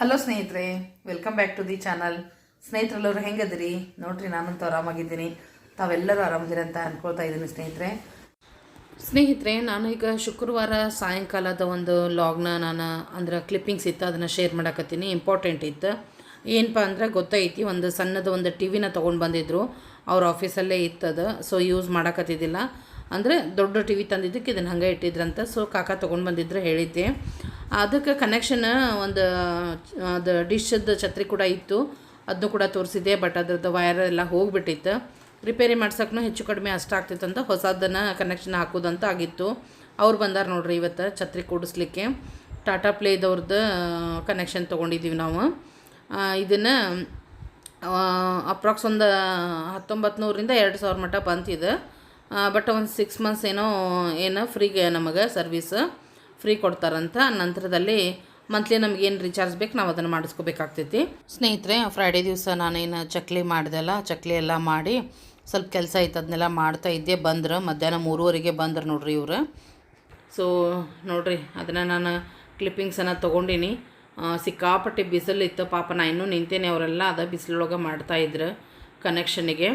Hello ಸ್ನೇಹಿತರೆ. Welcome back to the channel ಸ್ನೇಹಿತರೆಲ್ಲರೂ ಹೆಂಗದಿರಿ ನೋಡ್ರಿ, ನಾನಂತೂ ಆರಾಮಾಗಿದ್ದೀನಿ. ತಾವೆಲ್ಲರೂ ಆರಾಮದಿರಿ ಅಂತ ಅನ್ಕೊಳ್ತಾ ಇದ್ದೀನಿ ಸ್ನೇಹಿತರೆ. ಸ್ನೇಹಿತರೆ, ನಾನು ಈಗ ಶುಕ್ರವಾರ ಸಾಯಂಕಾಲದ ಒಂದು ಲಾಗ್ನ ನಾನು ಅಂದ್ರೆ ಕ್ಲಿಪ್ಪಿಂಗ್ಸ್ ಇತ್ತು, ಅದನ್ನು ಶೇರ್ ಮಾಡಕತ್ತೀನಿ. ಇಂಪಾರ್ಟೆಂಟ್ ಇತ್ತು. ಏನಪ್ಪ ಅಂದ್ರೆ ಗೊತ್ತೈತಿ, ಒಂದು ಸಣ್ಣದ ಒಂದು ಟಿ ವಿನ ತೊಗೊಂಡು ಬಂದಿದ್ರು. ಅವ್ರ ಆಫೀಸಲ್ಲೇ ಇತ್ತದ. ಸೊ ಯೂಸ್ ಮಾಡಕತ್ತಿದ್ದಿಲ್ಲ. ಅಂದರೆ ದೊಡ್ಡ ಟಿ ವಿ ತಂದಿದ್ದಕ್ಕೆ ಇದನ್ನು ಹಂಗೆ ಇಟ್ಟಿದ್ರಂತ. ಸೊ ಕಾಕ ತೊಗೊಂಡು ಬಂದಿದ್ರು ಹೇಳಿದ್ದೆ. ಅದಕ್ಕೆ ಕನೆಕ್ಷನ್ ಒಂದು, ಅದು ಡಿಶದ್ದು ಛತ್ರಿ ಕೂಡ ಇತ್ತು. ಅದನ್ನು ಕೂಡ ತೋರಿಸಿದೆ ಬಟ್ ಅದ್ರದ್ದು ವೈರ್ ಎಲ್ಲ ಹೋಗ್ಬಿಟ್ಟಿತ್ತು. ರಿಪೇರಿ ಮಾಡ್ಸೋಕ್ಕೂ ಹೆಚ್ಚು ಕಡಿಮೆ ಅಷ್ಟಾಗ್ತಿತ್ತು ಅಂತ ಹೊಸದನ್ನು ಕನೆಕ್ಷನ್ ಹಾಕೋದಂತ ಆಗಿತ್ತು. ಅವ್ರು ಬಂದಾರ ನೋಡ್ರಿ ಇವತ್ತು ಛತ್ರಿ ಕೂಡಿಸ್ಲಿಕ್ಕೆ. ಟಾಟಾ ಪ್ಲೇದವ್ರದ್ದು ಕನೆಕ್ಷನ್ ತೊಗೊಂಡಿದ್ದೀವಿ ನಾವು. ಇದನ್ನು ಅಪ್ರಾಕ್ಸ್ ಒಂದು ಹತ್ತೊಂಬತ್ತು ನೂರಿಂದ ಎರಡು ಸಾವಿರ ಮಟ್ಟ ಬಂತಿದೆ. ಬಟ್ ಒಂದು ಸಿಕ್ಸ್ ಮಂತ್ಸ್ ಏನೋ ಏನೋ ಫ್ರೀಗೆ ನಮಗೆ ಸರ್ವಿಸ್ ಫ್ರೀ ಕೊಡ್ತಾರಂತ. ನಂತರದಲ್ಲಿ ಮಂತ್ಲಿ ನಮಗೇನು ರಿಚಾರ್ಜ್ ಬೇಕು ನಾವು ಅದನ್ನು ಮಾಡಿಸ್ಕೋಬೇಕಾಗ್ತೈತಿ. ಸ್ನೇಹಿತರೆ ಫ್ರೈಡೇ ದಿವಸ ನಾನೇನು ಚಕ್ಲಿ ಮಾಡಿದೆಲ್ಲ ಚಕ್ಲಿ ಎಲ್ಲ ಮಾಡಿ ಸ್ವಲ್ಪ ಕೆಲಸ ಇತ್ತು ಅದನ್ನೆಲ್ಲ ಮಾಡ್ತಾ ಇದ್ದೆ, ಬಂದ್ರೆ ಮಧ್ಯಾಹ್ನ ಮೂರುವರೆಗೆ ಬಂದ್ರೆ ನೋಡ್ರಿ ಇವರು. ಸೊ ನೋಡ್ರಿ, ಅದನ್ನು ನಾನು ಕ್ಲಿಪ್ಪಿಂಗ್ಸನ್ನು ತೊಗೊಂಡಿನಿ. ಸಿಕ್ಕಾಪಟ್ಟೆ ಬಿಸಿಲು ಇತ್ತು, ಪಾಪ ನಾ ಇನ್ನೂ ನಿಂತೇನೆ ಅವರೆಲ್ಲ ಅದ ಬಿಸಿಲೊಳಗೆ ಮಾಡ್ತಾಯಿದ್ರು ಕನೆಕ್ಷನಿಗೆ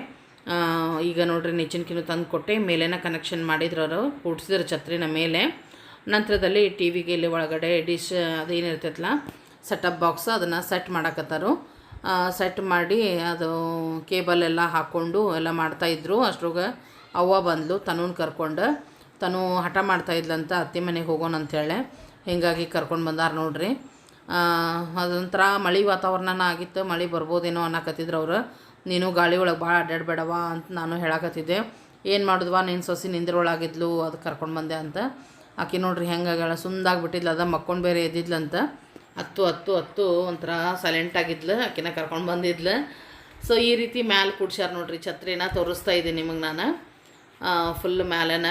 ಈಗ ನೋಡ್ರಿ ನೆಚ್ಚಿನಕಿನ್ನು ತಂದು ಕೊಟ್ಟೆ, ಮೇಲೇನ ಕನೆಕ್ಷನ್ ಮಾಡಿದ್ರು ಅವರು, ಕೂಡ್ಸಿದ್ರು ಛತ್ರಿನ ಮೇಲೆ. ನಂತರದಲ್ಲಿ ಟಿ ವಿಗೆ ಇಲ್ಲಿ ಒಳಗಡೆ ಡಿಶ್ ಅದೇನಿರ್ತೈತಲ್ಲ ಸೆಟಪ್ ಬಾಕ್ಸ್ ಅದನ್ನು ಸೆಟ್ ಮಾಡಕತ್ತಾರು. ಸೆಟ್ ಮಾಡಿ ಅದು ಕೇಬಲ್ ಎಲ್ಲ ಹಾಕ್ಕೊಂಡು ಎಲ್ಲ ಮಾಡ್ತಾಯಿದ್ರು ಅಷ್ಟ್ರಾಗ ಅವ್ವ ಬಂದ್ಲು, ತನೂನ್ ಕರ್ಕೊಂಡು. ತನು ಹಠ ಮಾಡ್ತಾ ಇದ್ಲಂತ ಅತ್ತೆ ಮನೆಗೆ ಹೋಗೋಣ ಅಂತೇಳಿ ಹಿಂಗಾಗಿ ಕರ್ಕೊಂಡು ಬಂದಾರ ನೋಡ್ರಿ. ಅದೊಂಥರ ಮಳೆ ವಾತಾವರಣನ ಆಗಿತ್ತು, ಮಳೆ ಬರ್ಬೋದೇನೋ ಅನ್ನಕತ್ತಿದ್ರು ಅವ್ರು. ನೀನು ಗಾಳಿ ಒಳಗೆ ಭಾಳ ಅಡ್ಡಾಡಬೇಡವ ಅಂತ ನಾನು ಹೇಳಕತ್ತಿದ್ದೆ. ಏನು ಮಾಡಿದ್ವಾ? ನೀನು ಸೊಸಿ ನಿಂದ್ರೊಳಗಿದ್ಲು ಅದು ಕರ್ಕೊಂಡು ಬಂದೆ ಅಂತ. ಆಕೆ ನೋಡ್ರಿ ಹೆಂಗಾಗ್ಯಾಳ ಸುಂದಾಗ್ಬಿಟ್ಟಿದ್ಲು ಅದ ಮಕ್ಕೊಂಡು ಬೇರೆ ಎದ್ದಿದ್ಲಂತ ಹತ್ತು ಹತ್ತು ಹತ್ತು ಒಂಥರ ಸೈಲೆಂಟ್ ಆಗಿದ್ಲು, ಆಕಿನ ಕರ್ಕೊಂಡು ಬಂದಿದ್ಲು. ಸೊ ಈ ರೀತಿ ಮ್ಯಾಲೆ ಕುಡ್ಸ್ಯಾರ ನೋಡ್ರಿ, ಛತ್ರಿನ ತೋರಿಸ್ತಾ ಇದ್ದೆ ನಿಮಗೆ ನಾನು. ಫುಲ್ ಮ್ಯಾಲೇನ.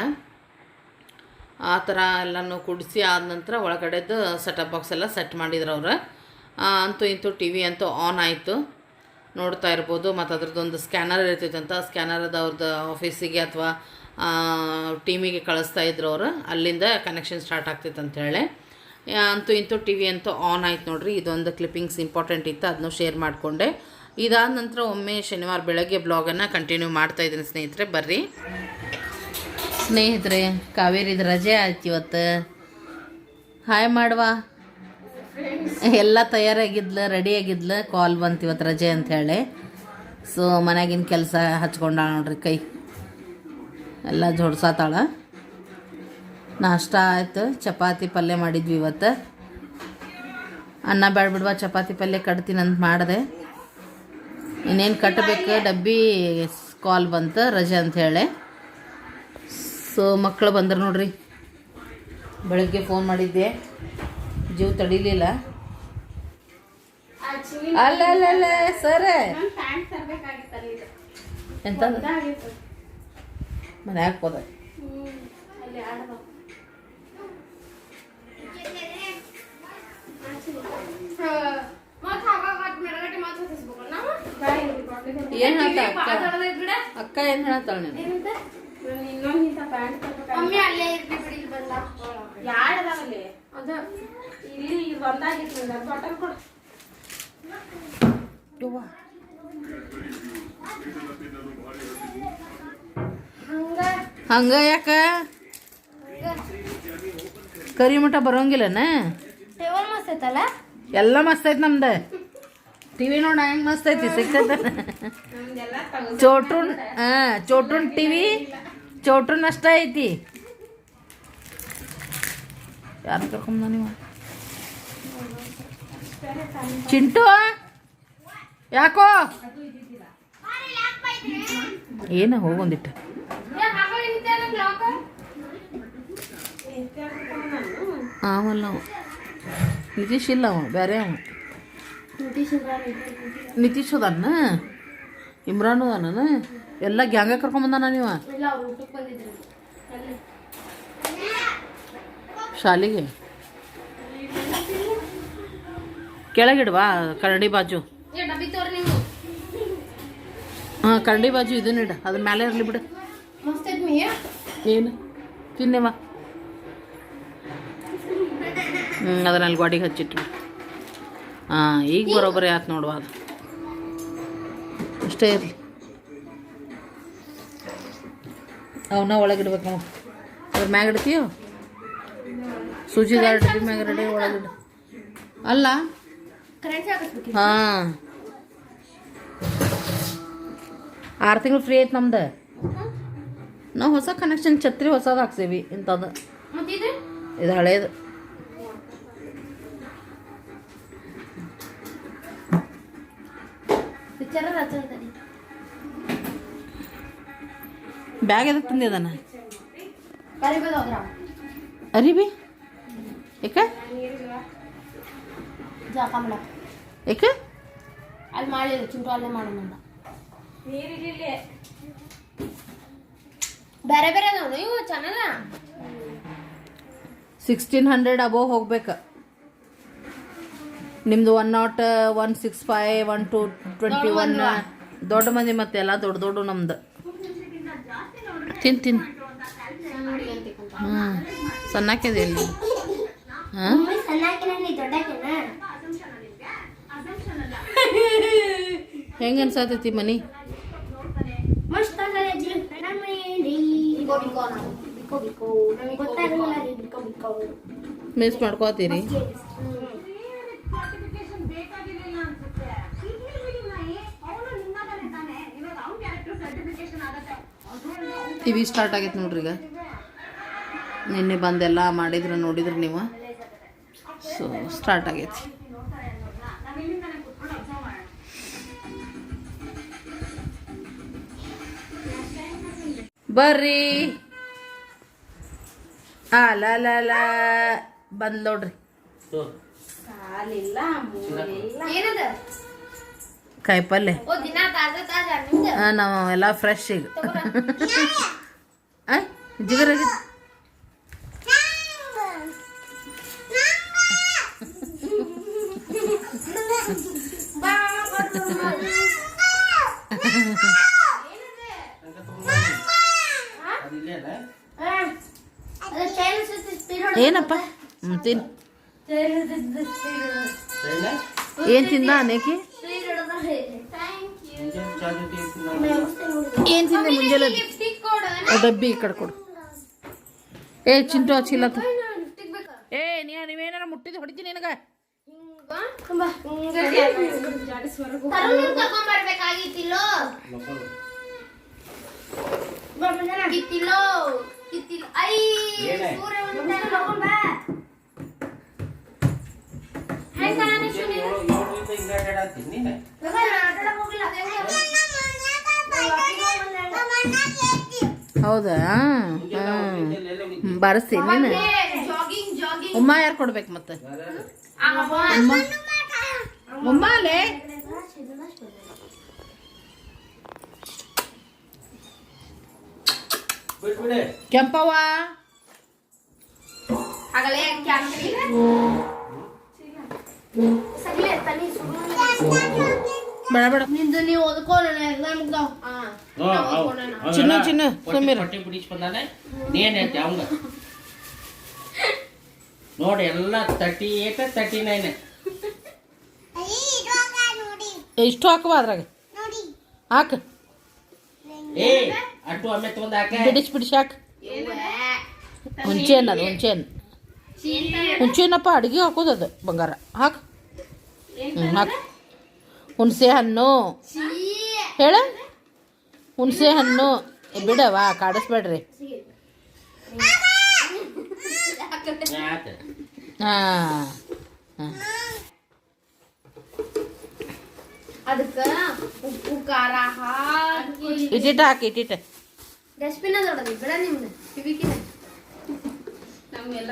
ಆ ಥರ ಎಲ್ಲನೂ ಕುಡಿಸಿ ಆದ ನಂತರ ಒಳಗಡೆದು ಸೆಟಪ್ ಬಾಕ್ಸ್ ಎಲ್ಲ ಸೆಟ್ ಮಾಡಿದ್ರು ಅವ್ರು. ಅಂತೂ ಇಂತೂ ಟಿ ವಿ ಅಂತೂ ಆನ್ ಆಯಿತು. ನೋಡ್ತಾ ಇರ್ಬೋದು, ಮತ್ತು ಅದ್ರದ್ದೊಂದು ಸ್ಕ್ಯಾನರ್ ಇರ್ತೈತಂತ ಸ್ಕ್ಯಾನರ್ ಅದು ಅವ್ರದ್ದು ಆಫೀಸಿಗೆ ಅಥವಾ ಟೀಮಿಗೆ ಕಳಿಸ್ತಾ ಇದ್ರು ಅವರು, ಅಲ್ಲಿಂದ ಕನೆಕ್ಷನ್ ಸ್ಟಾರ್ಟ್ ಆಗ್ತೈತೆ ಅಂತ ಹೇಳಿ. ಅಂತೂ ಇಂತೂ ಟಿ ವಿ ಅಂತೂ ಆನ್ ಆಯ್ತು ನೋಡಿರಿ. ಇದೊಂದು ಕ್ಲಿಪ್ಪಿಂಗ್ಸ್ ಇಂಪಾರ್ಟೆಂಟ್ ಇತ್ತು ಅದನ್ನು ಶೇರ್ ಮಾಡಿಕೊಂಡೆ. ಇದಾದ ನಂತರ ಒಮ್ಮೆ ಶನಿವಾರ ಬೆಳಗ್ಗೆ ಬ್ಲಾಗನ್ನು ಕಂಟಿನ್ಯೂ ಮಾಡ್ತಾ ಇದ್ದೀನಿ ಸ್ನೇಹಿತರೆ, ಬರ್ರಿ. ಸ್ನೇಹಿತರೆ, ಕಾವೇರಿದ ರಜೆ ಆಯ್ತು ಇವತ್ತು. ಹಾಯ್ ಮಾಡುವ. ಎಲ್ಲ ತಯಾರಾಗಿದ್ಲು ರೆಡಿ ಆಗಿದ್ಲು. ಕಾಲ್ ಬಂತು ಇವತ್ತು ರಜೆ ಅಂಥೇಳಿ ಸೊ ಮನೆಯಾಗಿನ ಕೆಲಸ ಹಚ್ಕೊಂಡ ನೋಡ್ರಿ ಕೈ. ಎಲ್ಲ ಜೋಡ್ಸಾತಾಳ. ನಾಷ್ಟ ಆಯ್ತು. ಚಪಾತಿ ಪಲ್ಯ ಮಾಡಿದ್ವಿ ಇವತ್ತು. ಅನ್ನ ಬೇಡ ಬಿಡ್ವಾ, ಚಪಾತಿ ಪಲ್ಯ ಕಟ್ತೀನಂತ ಮಾಡಿದೆ. ಇನ್ನೇನು ಕಟ್ಟಬೇಕು ಡಬ್ಬಿ ಕಾಲ್ ಬಂತು, ರಜೆ ಅಂಥೇಳಿ ಸೊ ಮಕ್ಕಳು ಬಂದರು ನೋಡ್ರಿ. ಬೆಳಗ್ಗೆ ಫೋನ್ ಮಾಡಿದ್ದೆ. ಜೀವ ತಡಿಲಿಲ್ಲ. ಅಲ್ಲ ಅಲ್ಲ ಅಲ್ಲ ಸರ್. ಎಂತ? ಮನೆ ಹಾಕ್ಬೋದ ಏನ್ ಅಕ್ಕ? ಅಕ್ಕ ಏನ್ ಹೇಳ್ತಾಳ ನೀನು? ಮಮ್ಮಿ ಅಲ್ಲೇ ಇರ್ಲಿ ಬಿಡಿ ಇಲ್ಲಿ ಬಂದ ಅದ ಇಲ್ಲಿ ಬಾಟಲ್ ಕೊಡು. ಹಂಗ ಯಾಕ? ಕರಿ ಮಠ ಬರೋಂಗಿಲ್ಲನ? ಟೇಬಲ್ ಮಸ್ತ್ ಐತಲ್ಲ? ಎಲ್ಲ ಮಸ್ತ್ ಐತಿ ನಮ್ದು. ಟಿವಿ ನೋಡ ಹೆಂಗ್ ಮಸ್ತ್ ಐತಿ ತಗೋ ಚೋಟ್ರುನ್ ಹಾ ಚೋಟ್ರೂನ್ ಟಿವಿ ಚೋಟ್ರೂನ್ ಅಷ್ಟ ಐತಿ. ಯಾರು ಕರ್ಕೊಂಬ ನೀವು? ಚಿಂಟು? ಯಾಕೋ? ಏನು ಹೋಗೊಂದಿಟ್ಟು ಆಮಲ್ಲ ಅವ ನಿತೀಶ್ ಇಲ್ಲ ಅವ ಬೇರೆ ಅವ ನಿತೀಶ್ ಅದಾನ ಇಮ್ರಾನ್ ಅದಾನ ಎಲ್ಲ ಗ್ಯಾಂಗ ಕರ್ಕೊಂಬಂದಾನ ನೀವ? ಶಾಲೆಗೆ? ಕೆಳಗಿಡ್ವಾ ಕರಡಿ ಬಾಜು. ಹಾಂ ಕರಡಿ ಬಾಜು ಇದನ್ನ ಇಡ ಅದ್ರ ಮೇಲೆ ಇರಲಿ ಬಿಡು. ಏನು? ತಿನ್ನೇವಾ. ಹ್ಞೂ ಅದನ್ನ ಗೋಡಿಗೆ ಹಚ್ಚಿಟ್ಟು ಹಾಂ ಈಗ ಬರೋಬ್ಬರಿ ಆಯ್ತು ನೋಡುವ ಅದು. ಅಷ್ಟೇ ಇರಲಿ. ಅವನ್ನ ಒಳಗಿಡ್ಬೇಕು ನಾವು ಅದ್ರ ಮ್ಯಾಗ ಇಡ್ತೀಯೋ? ಸೂಜಿ ಗಾರ್ಡ್ ಮ್ಯಾಗ ರೆಡಿ ಒಳಗಿಡು. ಅಲ್ಲ ಹಾಂ. ಆರು ತಿಂಗಳು ಫ್ರೀ ಐತೆ ನಮ್ದು. ನಾವು ಹೊಸ ಕನೆಕ್ಷನ್ ಛತ್ರಿ ಹೊಸದು ಹಾಕ್ಸೀವಿ ಇಂಥದ್ದು ಇದು? ಹಳೇದು. ಬ್ಯಾಗ್ ಎದಕ್ಕೆ ತಂದಿದ್ದಾನ ಅರಿಬಿ? ಏಕ? ಜಾಕಂಬಳ ಏಕ? ಅಲ್ಲಿ ಮಾಡಿಲ್ಲ ಚಿಂಟು ಅಲ್ಲೇ ಮಾಡೋಣ ನೀರಿರ್ಲಿಲ್ಲ. ಬೇರೆ ಬೇರೆ ಇವು ಚಾನಲ್? ಸಿಕ್ಸ್ಟೀನ್ ಹಂಡ್ರೆಡ್ ಅಬೋವ್ ಹೋಗ್ಬೇಕು. ನಿಮ್ದು one not one six five one two twenty one ದೊಡ್ಡ ಮಂದಿ ಮತ್ತೆ ಎಲ್ಲ ದೊಡ್ಡ ದೊಡ್ಡ ನಮ್ದು. ತಿನ್ ತಿನ್ ಹ್ಞೂ ಸಣ್ಣಕ್ಕಿದೆ ಇಲ್ಲಿ ಹಾಂ ಹೆಂಗೆ ಅನ್ಸತೈತಿ ಮನಿ? ಮಸ್ತ್ ಆಗಲ್ಲ ಬಿಕೋ ಬಿಕೋ ನಾವು ಬಿಕೋ ಬಿಕೋ ನಮಗೆ ಗೊತ್ತಾಗಲ್ಲ ರೀ ಬಿಕೋ ಬಿಕೋ ಮಿಸ್ ಮಾಡ್ಕೋತೀರಿ ಟಿವಿ ಸ್ಟಾರ್ಟ್ ಆಗೈತೆ ನೋಡ್ರಿ ಈಗ. ನಿನ್ನೆ ಬಂದೆಲ್ಲ ಮಾಡಿದ್ರೆ ನೋಡಿದ್ರೆ ನೀವು. ಸೊ ಸ್ಟಾರ್ಟ್ ಆಗೈತಿ. ಬರ್ರಿ. ಆ ಬಂದ್ ನೋಡ್ರಿ. ಕಾಯಿಪಲ್ಲೆ ಓ ದಿನ ತಾಜಾ ತಾಜಾ ನಿಮ್ದು ಆ, ನಾವು ಎಲ್ಲ ಫ್ರೆಶ್ ಈಗ. ಜಿಗರ ಜಿಗರ್ ಏನಪ್ಪ? ಹ್ಞೂ ತಿನ್. ಏನು ತಿಂದ ಅನೇಕಿ? ಏನು ತಿಂದೆ ಮುಂಜಾನೆ? ಲಿಪ್ಸ್ಟಿಕ್ ಕೊಡು ಆ ಡಬ್ಬಿ ಈ ಕಡೆ ಕೊಡು. ಏ ಚಿಂಟು ಹಚ್ಚಿಲ್ಲ ತ- ಲಿಪ್ಸ್ಟಿಕ್ ಬೇಕಾ? ಏ ನೀ ನೀವೇನಾರ ಮುಟ್ಟಿದ್ದು ಹೊಡಿತೀನಿ ನಿನಗೆ? ಬರ್ಬೇಕಾಗಿತ್ತಿಲ್ಲೋ ಕರ್ಕೊಂಬರ್ಬೇಕಾಗಿತ್ತಿಲ್ಲೋ ಕಿತ್ತಿಲ್ಲೋ ಐ ಸೂರ್ಯ ಉಂಟಾನ ತಗೊಂಡ್ ಬಾ ಹೆಂಗ್ ನೀನು? ನಾನ್? ಹೋಗಿಲ್ಲ. ಹೌದಾ? ಹಾಂ ಬಾರಿಸ್ತೀನಿ ನೀನು. ಏ, ಜಾಗಿಂಗ್ ಜಾಗಿಂಗ್ ಉಮ್ಮ ಯಾರು ಕೊಡ್ಬೇಕು ಮತ್ತೆ. ಉಮ್ಮ ಅಲ್ಲೇ ಕೆಂಪವ್ವ? ಆಗಲೇ ಕ್ಯಾಮ್ರಿ ಸರಿಲೆ ತನಿ ಸುರು ಬೇಡ ಬೇಡ. ನಿಂದು ನೀವು ಓದ್ಕೋ ನನ್ನ ಎಕ್ಸಾಮ್ ಇದ್ದಾವ ಹಾ ಚಿನ್ನ ಚಿನ್ನ ಸುಮ್ಮಿರು ಹೊಟ್ಟೆ ಬಿಡಿಸಿ ಬಂದಾನೆ. ನೀನ್ ಹೇಳ್ತಿ ಅವಂಗ. ನೋಡಿ ಎಲ್ಲ ತರ್ಟಿ ಏಟ್ ತರ್ಟಿ ನೈನ್ ಎಷ್ಟು ಹಾಕುವ ಅದ್ರಾಗ. ಹಾಕ. ಏ ಅಟ್ಟು ಆಮೇಲೆ ತಗೊಂಡ್ ಹಾಕ. ಬಿಡಿಸಿ ಬಿಡಿಸಿ ಹಾಕ. ಹುಂಚೆನ್ ಅದು ಹುಂಚೆನ್ ಹುಂಚೆನಪ್ಪ ಅಡುಗೆ ಹಾಕೋದು ಅದು ಬಂಗಾರ. ಹಾಕ್. ಹ್ಞೂ ಹಾಕ್. ಹುಣಸೆ ಹಣ್ಣು. ಹೇಳ? ಹುಣಸೆ ಹಣ್ಣು. ಬಿಡವಾ ಕಾಡಿಸ್ಬೇಡ್ರಿ. ಹಾ ಹಾಂ ಹಾಂ. ಅದಕ್ಕ ಉಪ್ಪು ಖಾರ ಹಾಕಿ. ಇಟ್ಟಿಟ್ಟು ಹಾಕಿ ಇಟ್ಟಿಟ್ಟು. ಡಸ್ಟ್ಬಿನ್ ಅದ ಬಿಡ ನಿಮ್ದು ಕಿವಿಕಿನ. ನಮ್ಗೆಲ್ಲ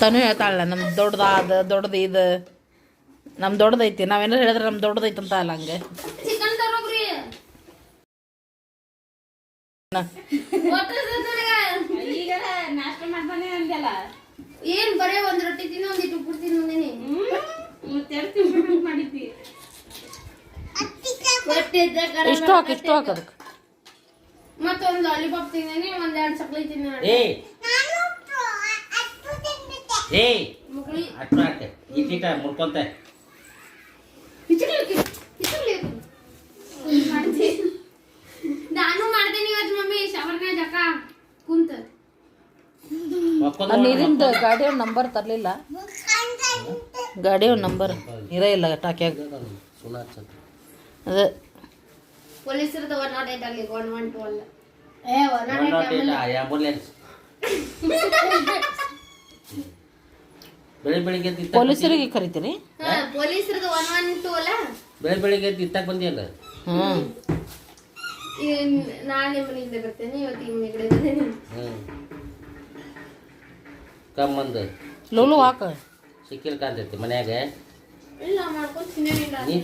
ತನು ಹೇಳ್ತಾಳ ನಮ್ದು ದೊಡ್ಡದಾದ ದೊಡ್ಡದು ಇದು. ನಮ್ಮ ದೊಡ್ಡದೈತಿ ನಾವೇನಾರು ಹೇಳಿದ್ರೆ ನಮ್ಮ ದೊಡ್ಡದೈತಿ ಅಂತ ಅಲ್ಲ ಹಂಗೆ. ಏನ್ ಬರೇ ಒಂದ್ ರೊಟ್ಟಿ ತಿನ್ನ ಹೊಟ್ಟೆ ಇದ್ದ ಕರ ಇಷ್ಟು ಹಾಕಿ ಇಷ್ಟು ಹಾಕು ಅದಕ್ಕೆ. ಮತ್ತೊಂದ್ ಲಾಲಿಪಾಪ್ ತಿಂದೇನಿ ಒಂದ್ ಎರಡ್ ಚಕ್ಲಿ ತಿಂದ ಏ ಏ ಅಟ್ಟು ಹಾಕ. ಇಟ್ಟಿಟ ಮುಟ್ಕೊಂತ ನಾನು ಮಾಡ್ತೀನಿ ಇವತ್ತು ಮಮ್ಮಿ ಶವರ್ನ ಜಕ. ಕುಂತ. ನೀರಿಂದ ಗಾಡಿಯ ನಂಬರ್ ತರಲಿಲ್ಲ. ಗಾಡಿಯ ನಂಬರ್. ಇರ ಇಲ್ಲ ಟಾಕ್ಯಾಗ. ಅದೇ. ಪೊಲೀಸರದ್ದು ಒನ್ ನಾಟ್ ಏಟ್ ಅಲ್ಲಿ ಒನ್ ಒನ್ ಟು ಅಲ್ಲ. ಏ one not One not eight, ಆ ambulance. ಬೆಳಿ ಬೆಳಿಗ್ಗೆ ಇತ್ತಾಕ್ ಪೊಲೀಸರಿಗೆ ಕರಿತೀರಿ? ಹಾ ಪೊಲೀಸರದ್ದು ಒನ್ ಒನ್ ಟು ಅಲ್ಲ? ಬೆಳಿ ಬೆಳಿಗ್ಗೆ ಎದ್ದು ಇತ್ತಾಕ್ ಬಂದಿಯಲ್ಲ ಹ್ಞೂ ಈ ನಾಳೆ ಮನೆಯಿಂದ ಬರ್ತೇನೆ ಇವತ್ತು ಈ ಮನೆ ಕಡೆ ಬಂದೇನೆ ಹ್ಮ್ ಕಮ್ಮಂದು ಲೋಲು ಹಾಕ. ಸಿಕ್ಕಿಲ್ ಕಾಣ್ತೈತಿ ಮನ್ಯಾಗ. ಇಲ್ಲ ಮಾಡ್ಕೊಂಡು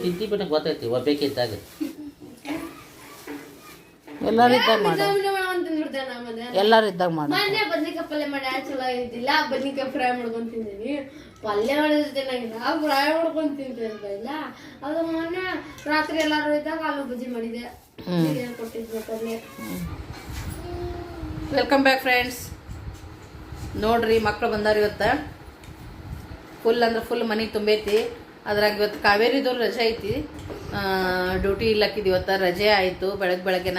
ತಿಂತಿ ಬಿಟ್ಟು ಗೊತ್ತೈತಿ ಒಬ್ಬೇಕಿದ್ದಾಗ ಎಲ್ಲರೂ ಇದ್ದಾಗ ಮಾಡು. ಎಲ್ಲರೂ ಇದ್ದಾಗ ಮಾಡು. ಮೊನ್ನೆ ಬದ್ನಿಕಾಯಿ ಪಲ್ಯ ಮಾಡಿ ಆ ಚಲೋ ಇದ್ದಿಲ್ಲ ಬದ್ನಿಕಾಯಿ ಫ್ರೈ ಮಾಡ್ಕೊಂಡ್ ತಿಂದೀನಿ. ಪಲ್ಯ ಮಾಡಿದ್ರೆ ಚೆನ್ನಾಗಿಲ್ಲ ಫ್ರೈ ಮಾಡ್ಕೊಂಡ್ ತಿಂತಿರ್ಲಿಲ್ಲ ಅದು ಮೊನ್ನೆ ರಾತ್ರಿ ಎಲ್ಲಾರು ಇದ್ದಾಗ ಆಲೂ ಬಜ್ಜಿ ಮಾಡಿದೆ. ಕೊಟ್ಟಿದ್ದು ವೆಲ್ಕಮ್ ಬ್ಯಾಕ್ ಫ್ರೆಂಡ್ಸ್ ನೋಡ್ರಿ ಮಕ್ಳು ಬಂದಾರ ಇವತ್ತ. ಫುಲ್ ಅಂದ್ರೆ ಫುಲ್ ಮನಿ ತುಂಬೈತಿ. ಅದ್ರಾಗ ಇವತ್ತು ಕಾವೇರಿದವ್ರು ರಜೆ ಐತಿ. ಡ್ಯೂಟಿ ಇಲ್ಲಕ್ಕಿದ್ದು ಇವತ್ತು ರಜೆ ಆಯಿತು. ಬೆಳಗ್ಗೆ ಬೆಳಗ್ಗೆನ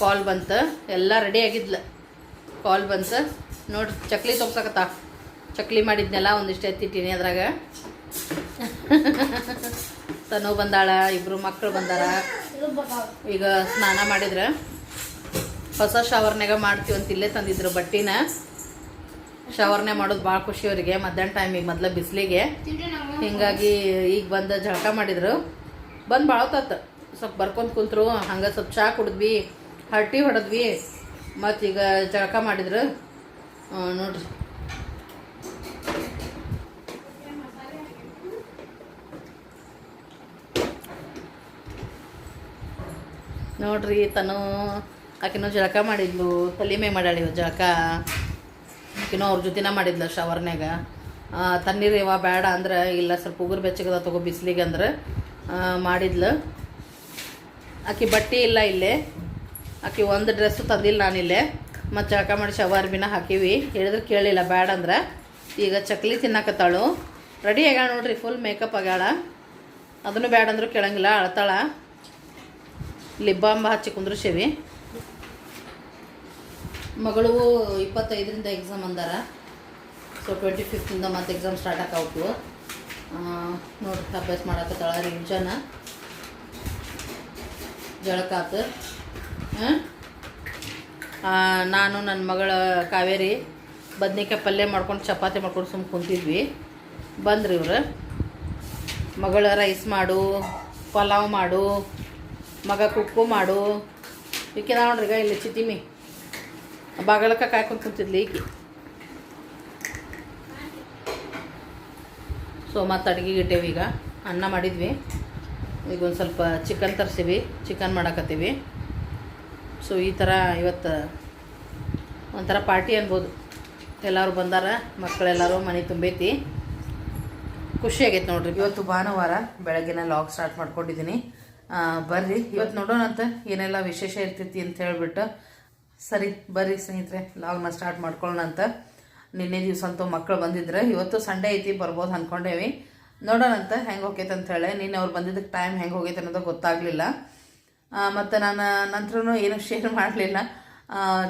ಕಾಲ್ ಬಂತು. ಎಲ್ಲ ರೆಡಿ ಆಗಿದ್ಲ. ಕಾಲ್ ಬಂತು. ನೋಡಿ, ಚಕ್ಲಿ ತೊಗ್ಸಕತ್ತ? ಚಕ್ಲಿ ಮಾಡಿದ್ನೆಲ್ಲ ಒಂದಿಷ್ಟು ಎತ್ತಿಟ್ಟಿನಿ ಅದ್ರಾಗ. ತನು ಬಂದಾಳ ಇಬ್ಬರು ಮಕ್ಕಳು ಬಂದಾರ. ಈಗ ಸ್ನಾನ ಮಾಡಿದ್ರೆ. ಹೊಸ ಶವರ್ನಾಗ ಮಾಡ್ತೀವಂತ ಇಲ್ಲೇ ತಂದಿದ್ರು ಬಟ್ಟಿನ. ಶವರ್ನೇ ಮಾಡೋದು ಭಾಳ ಖುಷಿ ಅವರಿಗೆ, ಮಧ್ಯಾಹ್ನ ಟೈಮಿಗೆ ಮೊದಲ ಬಿಸಿಲಿಗೆ. ಹಿಂಗಾಗಿ ಈಗ ಬಂದು ಜಳಕ ಮಾಡಿದ್ರು. ಬಂದು ಭಾಳ ಹೊತ್ತ ಸ್ವಲ್ಪ ಬರ್ಕೊಂತ ಕುಂತ್ರು, ಹಂಗೆ ಸ್ವಲ್ಪ ಚಹಾ ಕುಡಿದ್ವಿ, ಹರಟಿ ಹೊಡೆದ್ವಿ, ಮತ್ತು ಈಗ ಜಳಕ ಮಾಡಿದ್ರು. ನೋಡ್ರಿ. ನೋಡ್ರಿ ತನು, ಆಕಿನೂ ಜಳಕ ಮಾಡಿದ್ಲು, ತಲೆ ಮೇ ಮಾಡಾಳಿ ಜಳಕ. ಆಕಿನೂ ಅವ್ರ ಜೊತೆನ ಮಾಡಿದ್ಲು ಶವರ್ನ್ಯಾಗ ತಣ್ಣೀರು ಇವ ಬೇಡ ಅಂದ್ರೆ ಇಲ್ಲ ಸ್ವಲ್ಪ ಉಗುರು ಬೆಚ್ಚಗದ ತಗೋ ಬಿಸಿಲಿಗೆ ಅಂದ್ರೆ ಮಾಡಿದ್ಲು. ಆಕಿ ಬಟ್ಟೆ ಇಲ್ಲ ಇಲ್ಲೇ. ಆಕಿ ಒಂದು ಡ್ರೆಸ್ಸು ತಂದಿಲ್ಲ ನಾನಿಲ್ಲೇ. ಮತ್ತು ಜಳಕ ಮಾಡಿ ಶವರ್ ಬಿನ ಹಾಕಿವಿ. ಹೇಳಿದ್ರೆ ಕೇಳಿಲ್ಲ ಬೇಡ ಅಂದ್ರೆ. ಈಗ ಚಕ್ಲಿ ತಿನ್ನಕತ್ತಾಳು. ರೆಡಿ ಆಗ್ಯಾಳ ನೋಡ್ರಿ ಫುಲ್ ಮೇಕಪ್ ಆಗ್ಯಾಳ. ಅದನ್ನು ಬೇಡ ಅಂದರೂ ಕೇಳಂಗಿಲ್ಲ, ಅಳ್ತಾಳ. ಲಿಬ್ಬಾಂಬ ಹಚ್ಚಿ ಕುಂದ್ರಿಸೇವಿ. ಮಗಳು ಇಪ್ಪತ್ತೈದರಿಂದ ಎಕ್ಸಾಮ್ ಅಂದಾರ. ಸೊ ಟ್ವೆಂಟಿ ಫಿಫ್ತಿಂದ ಮತ್ತೆ ಎಕ್ಸಾಮ್ ಸ್ಟಾರ್ಟ್ ಆಕಾವು ನೋಡ್ರಿ, ಅಭ್ಯಾಸ ಮಾಡಕತ್ತಾಳ ಜನ ಜಳಕಾತು. ನಾನು ನನ್ನ ಮಗಳ ಕಾವೇರಿ ಬದ್ನಿಕಾಯಿ ಪಲ್ಯ ಮಾಡ್ಕೊಂಡು ಚಪಾತಿ ಮಾಡ್ಕೊಂಡು ಸುಮ್ಮ ಕುಂತಿದ್ವಿ. ಬಂದ್ರಿ ಇವ್ರು. ಮಗಳ ರೈಸ್ ಮಾಡು, ಪಲಾವ್ ಮಾಡು, ಮಗ ಕುಕ್ಕು ಮಾಡು. ಈಗ ನೋಡ್ರಿ ಈಗ ಇಲ್ಲಿ ಚಿತಿಮಿ. ಬಾಗಳಕ್ಕ ಕಾಯ್ಕೊಂಡು ಕುಂತಿದ್ಲಿ ಈಗ ಸೊ ಮತ್ತು ಅಡುಗೆಗೆ ಇಟ್ಟೇವಿ ಈಗ. ಅನ್ನ ಮಾಡಿದ್ವಿ. ಈಗ ಒಂದು ಸ್ವಲ್ಪ ಚಿಕನ್ ತರಿಸಿವಿ. ಚಿಕನ್ ಮಾಡಾಕತ್ತೀವಿ. ಸೊ ಈ ಥರ ಇವತ್ತು ಒಂಥರ ಪಾರ್ಟಿ ಅನ್ಬೋದು. ಎಲ್ಲರೂ ಬಂದಾರ ಮಕ್ಕಳೆಲ್ಲರೂ ಮನೆ ತುಂಬೈತಿ. ಖುಷಿಯಾಗೈತೆ ನೋಡ್ರಿ. ಇವತ್ತು ಭಾನುವಾರ ಬೆಳಗ್ಗೆನ ಲಾಗ್ ಸ್ಟಾರ್ಟ್ ಮಾಡ್ಕೊಂಡಿದ್ದೀನಿ ಬರ್ರಿ. ಇವತ್ತು ನೋಡೋಣಂತ ಏನೆಲ್ಲ ವಿಶೇಷ ಇರ್ತೈತಿ ಅಂತ ಹೇಳ್ಬಿಟ್ಟು ಸರಿ, ಬರ್ರಿ ಸ್ನೇಹಿತರೆ ಲಾಗ್ನ ಸ್ಟಾರ್ಟ್ ಮಾಡ್ಕೊಳ್ಳೋಣ ಅಂತ. ನಿನ್ನೆ ದಿವಸ ಅಂತೂ ಮಕ್ಕಳು ಬಂದಿದ್ರೆ. ಇವತ್ತು ಸಂಡೇ ಐತಿ, ಬರ್ಬೋದು ಅಂದ್ಕೊಂಡೇವಿ ನೋಡೋಣಂತ ಹೆಂಗೆ ಹೋಗೈತೆ ಅಂತ ಹೇಳಿ. ನಿನ್ನೆ ಅವ್ರು ಬಂದಿದ್ದಕ್ಕೆ ಟೈಮ್ ಹೆಂಗೆ ಹೋಗೈತೆ ಅನ್ನೋದು ಗೊತ್ತಾಗಲಿಲ್ಲ. ಮತ್ತು ನಾನು, ನಂತರನೂ ಏನೂ ಶೇರ್ ಮಾಡಲಿಲ್ಲ.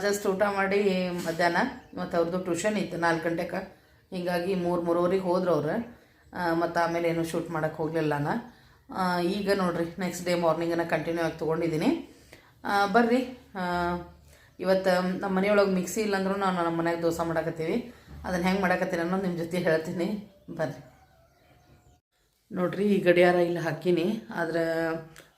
ಜಸ್ಟ್ ಊಟ ಮಾಡಿ ಮಧ್ಯಾಹ್ನ. ಮತ್ತು ಅವ್ರದ್ದು ಟ್ಯೂಷನ್ ಇತ್ತು, ನಾಲ್ಕು ಗಂಟೆಗೆ ಹೀಗಾಗಿ ಮೂರು, ಮೂರುವರೆಗೆ ಹೋದ್ರು ಅವ್ರು. ಮತ್ತು ಆಮೇಲೆ ಏನು ಶೂಟ್ ಮಾಡೋಕ್ಕೆ ಹೋಗಲಿಲ್ಲ ನಾನು. ಈಗ ನೋಡಿರಿ ನೆಕ್ಸ್ಟ್ ಡೇ ಮಾರ್ನಿಂಗನ್ನು ಕಂಟಿನ್ಯೂ ಆಗಿ ತೊಗೊಂಡಿದ್ದೀನಿ. ಬರ್ರಿ. ಇವತ್ತು ನಮ್ಮ ಮನೆಯೊಳಗೆ ಮಿಕ್ಸಿ ಇಲ್ಲಾಂದ್ರೂ ನಾನು ನಮ್ಮ ಮನೆಯಾಗ ದೋಸೆ ಮಾಡಾಕತ್ತೀವಿ. ಅದನ್ನು ಹೆಂಗೆ ಮಾಡಾಕತ್ತೀನಿ ಅನ್ನೋದು ನಿಮ್ಮ ಜೊತೆ ಹೇಳ್ತೀನಿ. ಬರ್ರಿ. ನೋಡ್ರಿ, ಈ ಗಡಿಯಾರ ಇಲ್ಲಿ ಹಾಕೀನಿ. ಆದ್ರೆ,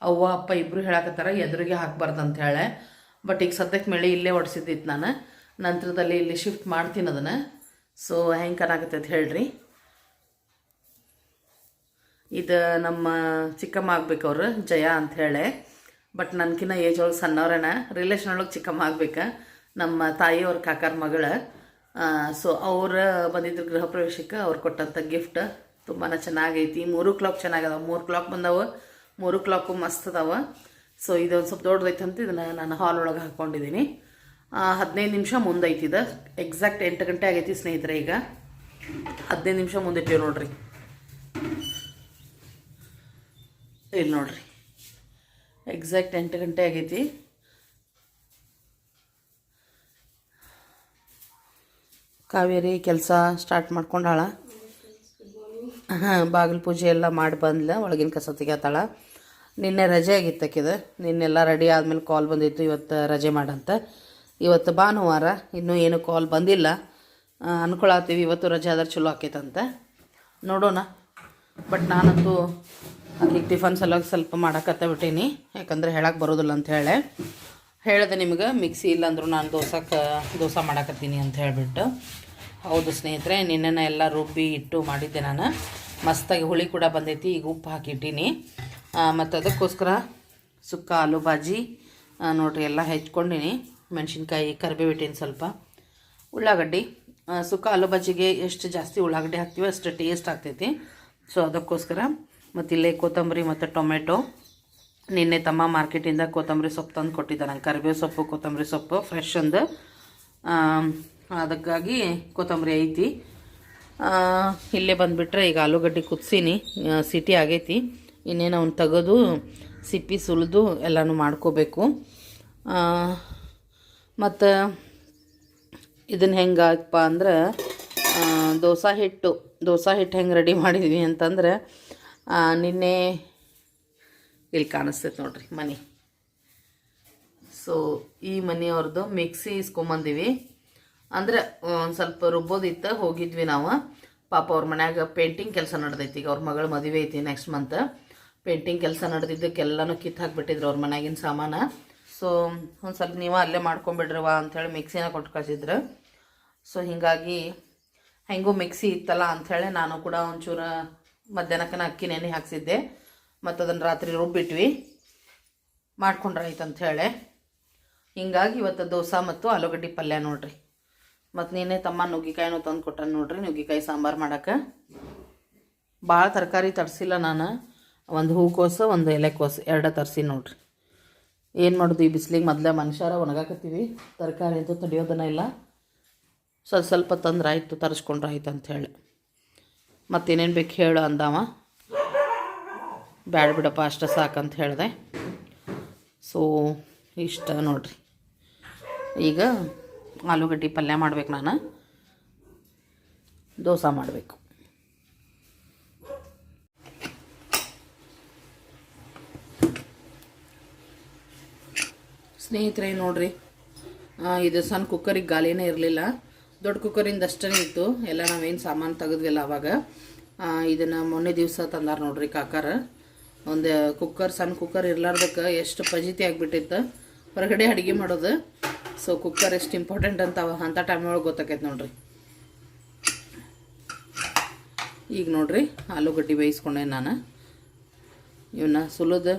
ಅವ್ವ, ಅಪ್ಪ ಇಬ್ಬರು ಹೇಳಕತ್ತಾರ, ಎದುರಿಗೆ ಹಾಕ್ಬಾರ್ದು ಅಂತ ಹೇಳೆ. ಬಟ್ ಈಗ ಸದ್ಯಕ್ಕೆ ಮಳೆ ಇಲ್ಲೇ ಹೊಡ್ಸಿದ್ದಿತ್ತು ನಾನು. ನಂತರದಲ್ಲಿ ಇಲ್ಲಿ ಶಿಫ್ಟ್ ಮಾಡ್ತೀನಿ ಅದನ್ನು. ಸೊ ಹೆಂಗೆ ಕನಾಗತ್ತೈತೆ ಹೇಳ್ರಿ. ಇದು ನಮ್ಮ ಚಿಕ್ಕಮ್ಮ ಆಗ್ಬೇಕವ್ರು ಜಯ ಅಂತ ಹೇಳಿ. ಬಟ್ ನನಗಿನ್ನ ಏಜ್ ಒಳಗೆ ಸಣ್ಣವ್ರನ ರಿಲೇಷನ್ ಒಳಗೆ ಚಿಕ್ಕಮ್ಮ ಆಗ್ಬೇಕಾ. ನಮ್ಮ ತಾಯಿಯವ್ರ ಕಾಕಾರ ಮಗಳ. ಸೊ ಅವರು ಬಂದಿದ್ರು ಗೃಹ ಪ್ರವೇಶಕ್ಕೆ ಅವ್ರು ಕೊಟ್ಟಂಥ ಗಿಫ್ಟ್ ತುಂಬಾ ಚೆನ್ನಾಗೈತಿ. ಮೂರು ಕ್ಲಾಕ್ ಚೆನ್ನಾಗದಾವೆ. ಮೂರು ಕ್ಲಾಕ್ ಬಂದವ. ಮೂರು ಕ್ಲಾಕು ಮಸ್ತ್ ಅದಾವೆ. ಸೊ ಇದೊಂದು ಸ್ವಲ್ಪ ದೊಡ್ಡದೈತೆ ಅಂತ ಇದನ್ನು ನಾನು ಹಾಲ್ ಒಳಗೆ ಹಾಕ್ಕೊಂಡಿದ್ದೀನಿ ಹದಿನೈದು ನಿಮಿಷ ಮುಂದೈತಿದ ಎಕ್ಸಾಕ್ಟ್ ಎಂಟು ಗಂಟೆ ಆಗೈತಿ ಸ್ನೇಹಿತರೆ ಈಗ. ಹದಿನೈದು ನಿಮಿಷ ಮುಂದಿಟ್ಟೀವಿ ನೋಡ್ರಿ. ಇಲ್ಲಿ ನೋಡ್ರಿ. ಎಕ್ಸಾಕ್ಟ್ ಎಂಟು ಗಂಟೆ ಆಗೈತಿ. ಕಾವೇರಿ ಕೆಲಸ ಸ್ಟಾರ್ಟ್ ಮಾಡ್ಕೊಂಡಾಳ. ಹಾಂ, ಬಾಗಿಲು ಪೂಜೆ ಎಲ್ಲ ಮಾಡಿ ಬಂದ್ಲ, ಒಳಗಿನ ಕಸ ತೆಗೆತಾಳ ನಿನ್ನೆ ರಜೆ ಆಗಿತ್ತು ಆಕಿದ. ನಿನ್ನೆಲ್ಲ ರೆಡಿ ಆದಮೇಲೆ ಕಾಲ್ ಬಂದಿತ್ತು, ಇವತ್ತು ರಜೆ ಮಾಡಂತ. ಇವತ್ತು ಭಾನುವಾರ, ಇನ್ನೂ ಏನು ಕಾಲ್ ಬಂದಿಲ್ಲ. ಅನ್ಕೊಳತ್ತೀವಿ ಇವತ್ತು ರಜೆ ಆದ್ರೆ ಚಲೋ ಆಕೈತಂತೆ. ನೋಡೋಣ. ಬಟ್ ನಾನಂತೂ ಆಕೆಗೆ ಟಿಫನ್ ಸಲುವಾಗಿ ಸ್ವಲ್ಪ ಮಾಡಕತ್ತ ಬಿಟ್ಟೀನಿ. ಯಾಕಂದ್ರೆ ಹೇಳಕ್ಕೆ ಬರೋದಿಲ್ಲ ಅಂತ ಹೇಳಿ. ಹೇಳಿದೆ ನಿಮ್ಗೆ, ಮಿಕ್ಸಿ ಇಲ್ಲಾಂದ್ರೂ ನಾನು ದೋಸಕ್ಕೆ ದೋಸೆ ಮಾಡಕತ್ತೀನಿ ಅಂತ ಹೇಳಿಬಿಟ್ಟು. ಹೌದು ಸ್ನೇಹಿತರೆ ನಿನ್ನೆನ ಎಲ್ಲ ರುಬ್ಬಿ ಇಟ್ಟು ಮಾಡಿದ್ದೆ ನಾನು. ಮಸ್ತಾಗಿ ಹುಳಿ ಕೂಡ ಬಂದೈತಿ, ಈಗ ಉಪ್ಪು ಹಾಕಿಟ್ಟೀನಿ. ಮತ್ತು ಅದಕ್ಕೋಸ್ಕರ ಸುಕ್ಕ, ಆಲೂ ಬಾಜಿ ನೋಡಿರಿ ಎಲ್ಲ ಹೆಚ್ಕೊಂಡಿನಿ. ಮೆಣಸಿನ್ಕಾಯಿ ಕರಿಬೇವು ಇಟ್ಟೀನಿ ಸ್ವಲ್ಪ. ಉಳ್ಳಾಗಡ್ಡಿ ಸುಕ್ಕ, ಆಲೂ ಬಾಜಿಗೆ ಎಷ್ಟು ಜಾಸ್ತಿ ಉಳ್ಳಾಗಡ್ಡಿ ಹಾಕ್ತೀವೋ ಅಷ್ಟು ಟೇಸ್ಟ್ ಆಗ್ತೈತಿ. ಸೊ ಅದಕ್ಕೋಸ್ಕರ ಮತ್ತು ಇಲ್ಲೇ ಕೊತ್ತಂಬರಿ ಮತ್ತು ಟೊಮೆಟೊ. ನಿನ್ನೆ ತಮ್ಮ ಮಾರ್ಕೆಟಿಂದ ಕೊತ್ತಂಬರಿ ಸೊಪ್ಪು ತಂದು ಕೊಟ್ಟಿದ್ದ ನಂಗೆ ಕರಿಬೇವು ಸೊಪ್ಪು, ಕೊತ್ತಂಬರಿ ಸೊಪ್ಪು ಫ್ರೆಶ್ ಅಂದು ಅದಕ್ಕಾಗಿ ಕೊತ್ತಂಬರಿ ಐತಿ. ಇಲ್ಲೇ ಬಂದುಬಿಟ್ರೆ ಈಗ ಆಲೂಗಡ್ಡೆ ಕುದಿಸೀನಿ. ಸಿಟಿ ಆಗೈತಿ. ಇನ್ನೇನು ಅವ್ನು ತೆಗೆದು, ಸಿಪ್ಪಿ ಸುಲಿದು ಎಲ್ಲನೂ ಮಾಡ್ಕೋಬೇಕು. ಮತ್ತು ಇದನ್ನು ಹೆಂಗಪ್ಪ ಅಂದ್ರೆ ದೋಸೆ ಹಿಟ್ಟು. ದೋಸೆ ಹಿಟ್ಟು ಹೆಂಗೆ ರೆಡಿ ಮಾಡಿದ್ವಿ ಅಂತಂದ್ರೆ ನಿನ್ನೆ ಇಲ್ಲಿ ಕಾಣಿಸ್ತೈತೆ ನೋಡ್ರಿ ಮನೆ. ಸೊ ಈ ಮನೆಯವ್ರದ್ದು ಮಿಕ್ಸಿ ಇಸ್ಕೊಂಬಂದಿವಿ. ಅಂದ್ರೆ ಒಂದು ಸ್ವಲ್ಪ ರುಬ್ಬೋದಿತ್ತು, ಹೋಗಿದ್ವಿ ನಾವು. ಪಾಪ ಅವ್ರ ಮನ್ಯಾಗ ಪೇಂಟಿಂಗ್ ಕೆಲಸ ನಡೆದೈತಿ. ಈಗ ಅವ್ರ ಮಗಳ ಮದುವೆ ಐತಿ ನೆಕ್ಸ್ಟ್ ಮಂತ್ ಪೇಂಟಿಂಗ್ ಕೆಲಸ ನಡೆದಿದ್ದಕ್ಕೆಲ್ಲನೂ ಕಿತ್ತು ಹಾಕ್ಬಿಟ್ಟಿದ್ರು ಅವ್ರ ಮನ್ಯಾಗಿನ ಸಾಮಾನು. ಸೊ ಒಂದು ಸ್ವಲ್ಪ ನೀವು ಅಲ್ಲೇ ಮಾಡ್ಕೊಂಬಿಡ್ರವ ಅಂಥೇಳಿ ಮಿಕ್ಸಿನ ಕೊಟ್ಟು ಕಳಿಸಿದ್ರು. ಸೊ ಹೀಗಾಗಿ, ಹೆಂಗೂ ಮಿಕ್ಸಿ ಇತ್ತಲ್ಲ ಅಂಥೇಳಿ ನಾನು ಕೂಡ ಒಂಚೂರು ಮಧ್ಯಾಹ್ನಕ್ಕನ ಅಕ್ಕಿ ನೆನೆ ಹಾಕ್ಸಿದ್ದೆ. ಮತ್ತು ಅದನ್ನು ರಾತ್ರಿ ರುಬ್ಬಿಟ್ವಿ. ಮಾಡ್ಕೊಂಡ್ರೆ ಆಯ್ತು ಹೇಳಿ. ಹಿಂಗಾಗಿ ಇವತ್ತು ದೋಸೆ ಮತ್ತು ಆಲೂಗಡ್ಡೆ ಪಲ್ಯ ನೋಡ್ರಿ. ಮತ್ತು ನೀನೇ ತಮ್ಮ ನುಗ್ಗಿಕಾಯಿನೂ ತಂದು ಕೊಟ್ಟಾನ ನೋಡ್ರಿ ನುಗ್ಗಿಕಾಯಿ ಸಾಂಬಾರು ಮಾಡಕ್ಕೆ. ಭಾಳ ತರಕಾರಿ ತರಿಸಿಲ್ಲ ನಾನು. ಒಂದು ಹೂಕೋಸು ಒಂದು ಎಲೆಕೋಸು ಎರಡ ತರಿಸಿ ನೋಡ್ರಿ. ಏನು ಮಾಡೋದು ಈ ಬಿಸಿಲಿಗೆ ಮೊದಲೇ ಮನುಷ್ಯರ ಒಣಗಾಕತ್ತೀವಿ. ತರಕಾರಿ ಅಂತೂ ತಡಿಯೋದನ್ನ ಇಲ್ಲ. ಸ್ವಲ್ಪ ಸ್ವಲ್ಪ ತಂದ್ರೆ ಆಯಿತು ತರಿಸ್ಕೊಂಡ್ರೆ ಆಯ್ತು ಅಂಥೇಳಿ ಮತ್ತೇನೇನು ಬೇಕು ಹೇಳು ಅಂದವ. ಬ್ಯಾಡ ಬಿಡಪ್ಪ, ಅಷ್ಟು ಸಾಕಂತ ಹೇಳಿದೆ. ಸೊ, ಇಷ್ಟ ನೋಡ್ರಿ. ಈಗ ಆಲೂಗಡ್ಡೆ ಪಲ್ಯ ಮಾಡ್ಬೇಕು ನಾನು. ದೋಸೆ ಮಾಡಬೇಕು. ಸ್ನೇಹಿತರೆ, ನೋಡ್ರಿ ಇದು ಸಣ್ಣ ಕುಕ್ಕರಿಗೆ ಗಾಲಿನೇ ಇರಲಿಲ್ಲ. ದೊಡ್ಡ ಕುಕ್ಕರಿಂದ ಅಷ್ಟೇ ಇತ್ತು. ಎಲ್ಲ ನಾವೇನು ಸಾಮಾನು ತೆಗೆದ್ವಿಲ್ಲ ಅವಾಗ. ಇದನ್ನು ಮೊನ್ನೆ ದಿವಸ ತಂದಾರ ನೋಡ್ರಿ ಕಾಕಾರ. ಒಂದು ಕುಕ್ಕರ್ ಸಣ್ಣ ಕುಕ್ಕರ್ ಇರ್ಲಾರ್ದಕ್ಕೆ ಎಷ್ಟು ಪಜಿತಿ ಆಗಿಬಿಟ್ಟಿತ್ತು. ಹೊರಗಡೆ ಅಡುಗೆ ಮಾಡೋದು. ಸೊ ಕುಕ್ಕರ್ ಎಷ್ಟು ಇಂಪಾರ್ಟೆಂಟ್ ಅಂತ ಅಂಥ ಟೈಮ್ ಒಳಗೆ ಗೊತ್ತಾಕೈತೆ ನೋಡ್ರಿ. ಈಗ ನೋಡ್ರಿ, ಆಲೂಗಡ್ಡೆ ಬೇಯಿಸ್ಕೊಂಡೆ ನಾನು. ಇವನ್ನ ಸುಲಿದು